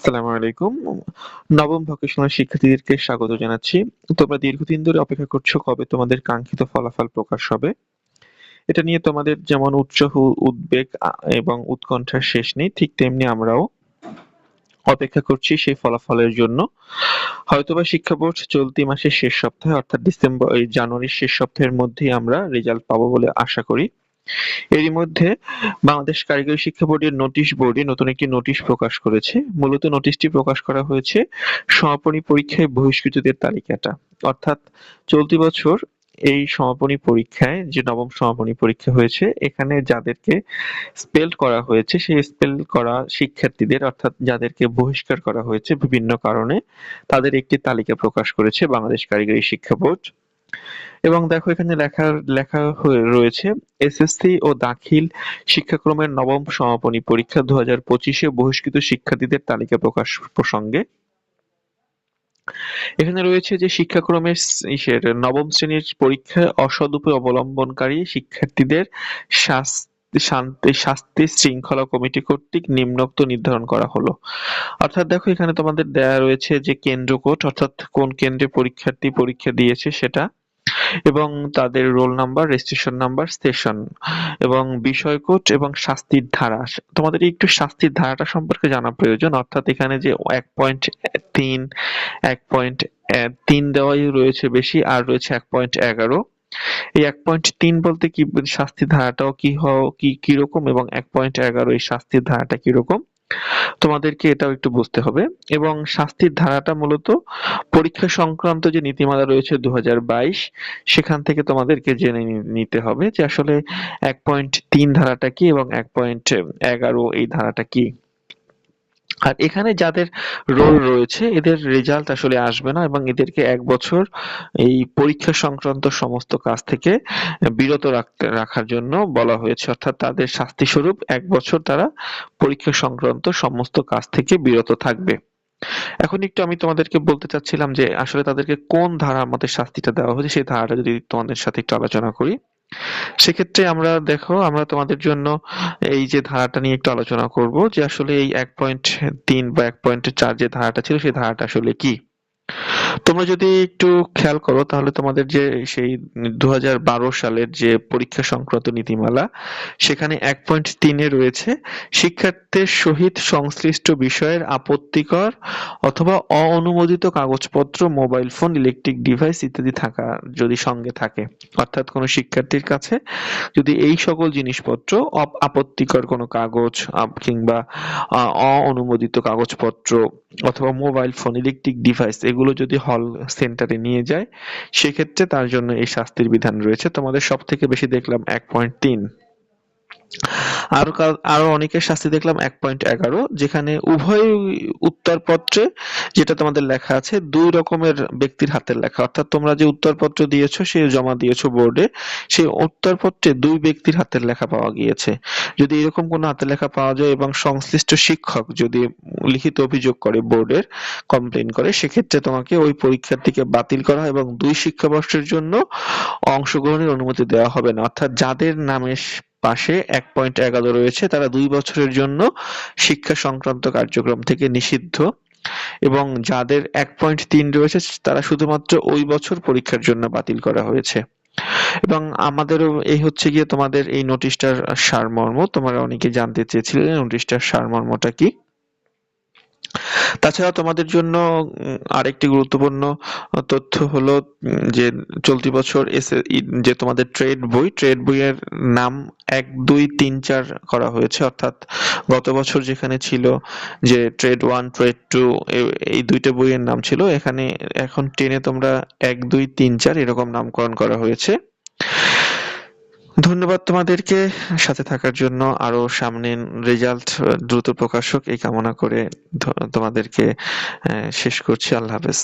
আসসালামু আলাইকুম। নবম ভোকেশনাল শিক্ষার্থীদেরকে স্বাগত জানাচ্ছি। তোমরা দীর্ঘদিন ধরে অপেক্ষা করছ কবে তোমাদের কাঙ্ক্ষিত ফলাফল প্রকাশ হবে। এটা নিয়ে তোমাদের যেমন উৎসাহ, উদ্বেগ এবং উৎকণ্ঠার শেষ নেই, ঠিক তেমনি আমরাও অপেক্ষা করছি সেই ফলাফলের জন্য। হয়তোবা শিক্ষা বোর্ড চলতি মাসের শেষ সপ্তাহে অর্থাৎ ডিসেম্বর জানুয়ারির শেষ সপ্তাহের মধ্যেই আমরা রেজাল্ট পাবো বলে আশা করি। এরই মধ্যে বাংলাদেশ কারিগরি শিক্ষা বোর্ডের নোটিশ বোর্ডে নতুন একটি নোটিশ প্রকাশ করেছে। মূলত নোটিশটি প্রকাশ করা হয়েছে সমাপনী পরীক্ষায় বহিষ্কৃতদের তালিকাটা। অর্থাৎ চলতি বছর এই সমাপনী পরীক্ষায় যে নবম সমাপনী পরীক্ষা হয়েছে, এখানে যাদেরকে স্পেল করা হয়েছে, সেই স্পেল করা শিক্ষার্থীদের, অর্থাৎ যাদেরকে বহিষ্কার করা হয়েছে বিভিন্ন কারণে, তাদের একটি তালিকা প্রকাশ করেছে বাংলাদেশ কারিগরি শিক্ষা বোর্ড। এবং দেখো এখানে লেখা লেখা রয়েছে, এসএসসি ও দাখিল শিক্ষাক্রমের নবম সমাপনী পরীক্ষা দু হাজার পঁচিশে বহিষ্কৃত শিক্ষার্থীদের তালিকা প্রকাশ প্রসঙ্গে। এখানে রয়েছে যে শিক্ষাক্রমের ইসের নবম শ্রেণির পরীক্ষায় অসৎ উপায় অবলম্বনকারী শিক্ষার্থীদের শাস্তি শাস্তি শৃঙ্খলা কমিটি কর্তৃক নিম্নোক্ত নির্ধারণ করা হলো। অর্থাৎ দেখো এখানে তোমাদের দেয়া রয়েছে যে কেন্দ্র কোড, অর্থাৎ কোন কেন্দ্রে পরীক্ষার্থী পরীক্ষা দিয়েছে সেটা। এবং তাদের roll number, registration number session এবং বিষয় কোড এবং শাস্তির ধারা। তোমাদের একটু শাস্তির ধারাটা সম্পর্কে জানা প্রয়োজন। অর্থাৎ এখানে যে এক পয়েন্ট তিন, এক পয়েন্ট তিন দেওয়াই রয়েছে বেশি, আর রয়েছে এক পয়েন্ট এগারো। এই এক পয়েন্ট তিন বলতে কি, শাস্তির ধারাটাও কি কি, কীরকম এবং এক পয়েন্ট এগারো এই শাস্তির ধারাটা কীরকম? তোমাদেরকে এটাও একটু বুঝতে হবে। এবং শাস্তির ধারাটা মূলত পরীক্ষা সংক্রান্ত যে নীতিমালা রয়েছে দু হাজার বাইশ, সেখান থেকে তোমাদেরকে জেনে নিতে হবে যে আসলে এক পয়েন্ট তিন ধারাটা কি এবং এক পয়েন্ট এগারো এই ধারাটা কি। আর এখানে যাদের রোল রয়েছে, এদের রেজাল্ট আসলে আসবে না এবং এদেরকে এক বছর এই পরীক্ষা সংক্রান্ত সমস্ত কাজ থেকে বিরত রাখতে, রাখার জন্য বলা হয়েছে। অর্থাৎ তাদের শাস্তি স্বরূপ এক বছর তারা পরীক্ষা সংক্রান্ত সমস্ত কাজ থেকে বিরত থাকবে। এখন একটু আমি তোমাদেরকে বলতে চাচ্ছিলাম যে আসলে তাদেরকে কোন ধারার মধ্যে শাস্তিটা দেওয়া হয়েছে, সেই ধারাটা যদি তোমাদের সাথে একটু আলোচনা করি। সেক্ষেত্রে আমরা, দেখো, আমরা তোমাদের জন্য এই যে ধারাটা নিয়ে একটু আলোচনা করব যে আসলে এই এক পয়েন্ট তিন বা এক পয়েন্ট চার যে ধারাটা ছিল, সেই ধারাটা আসলে কি? তোমরা যদি একটু খেয়াল করো, তাহলে তোমাদের যে সেই দু হাজার বারো সালের যে পরীক্ষা সংক্রান্ত নীতিমালা, সেখানে এক পয়েন্ট তিনে রয়েছে শিক্ষার্থীর সহিত সংশ্লিষ্ট বিষয়ের আপত্তিকর অথবা অনুমোদিত কাগজপত্র, মোবাইল ফোন, ইলেকট্রিক ডিভাইস ইত্যাদি থাকা, যদি সঙ্গে থাকে। অর্থাৎ কোনো শিক্ষার্থীর কাছে যদি এই সকল জিনিসপত্র আপত্তিকর কোনো কাগজ কিংবা অনুমোদিত কাগজপত্র অথবা মোবাইল ফোন, ইলেকট্রিক ডিভাইস এগুলো যদি হল সেন্টারে নিয়ে যায়, সেক্ষেত্রে তার জন্য এই শাস্তির বিধান রয়েছে। তোমাদের সব থেকে বেশি দেখলাম এক পয়েন্ট তিন। আরও আরও অনেকের শাস্তি দেখলাম, এক পয়েন্ট এগারো, যেখানে উভয় উত্তরপত্রে যেটা তোমাদের লেখা আছে, দুই রকমের ব্যক্তির হাতের লেখা। অর্থাৎ তোমরা যে উত্তরপত্র দিয়েছ, সে জমা দিয়েছ বোর্ডে, সেই উত্তরপত্রে দুই ব্যক্তির হাতের লেখা পাওয়া গিয়েছে। যদি এরকম কোনো হাতের লেখা পাওয়া যায় এবং সংশ্লিষ্ট শিক্ষক যদি লিখিত অভিযোগ করে, বোর্ডের কমপ্লেন করে, সেক্ষেত্রে তোমাকে ওই পরীক্ষার্থীকে বাতিল করা এবং দুই শিক্ষাবর্ষের জন্য অংশগ্রহণের অনুমতি দেওয়া হবে না। অর্থাৎ যাদের নামে পাশে এক পয়েন্ট এগারো রয়েছে। তারা দুই বছরের জন্য শিক্ষা সংক্রান্ত কার্যক্রম থেকে নিষিদ্ধ। এবং যাদের এক পয়েন্ট তিন রয়েছে, তারা শুধুমাত্র ওই বছর পরীক্ষার জন্য বাতিল করা হয়েছে। এবং আমাদেরও এই হচ্ছে গিয়ে তোমাদের এই নোটিশটার সারমর্ম। তোমরা অনেকে জানতে চেয়েছিলে নোটিশটার সারমর্মটা কি? তাছাড়া তোমাদের জন্য আরেকটি গুরুত্বপূর্ণ তথ্য হলো যে চলতি বছর যে তোমাদের ট্রেড বই ট্রেড বইয়ের নাম এক, দুই, তিন, চার করা হয়েছে। অর্থাৎ গত বছর যেখানে ছিল যে ট্রেড ওয়ান ট্রেড টু এই দুইটা বইয়ের নাম ছিল, এখানে এখন টেনে তোমরা এক, দুই, তিন, চার এরকম নামকরণ করা হয়েছে। ধন্যবাদ তোমাদেরকে সাথে থাকার জন্য। আরও সামনে রেজাল্ট দ্রুত প্রকাশ হোক এই কামনা করে তোমাদেরকে শেষ করছি। আল্লাহ হাফেজ।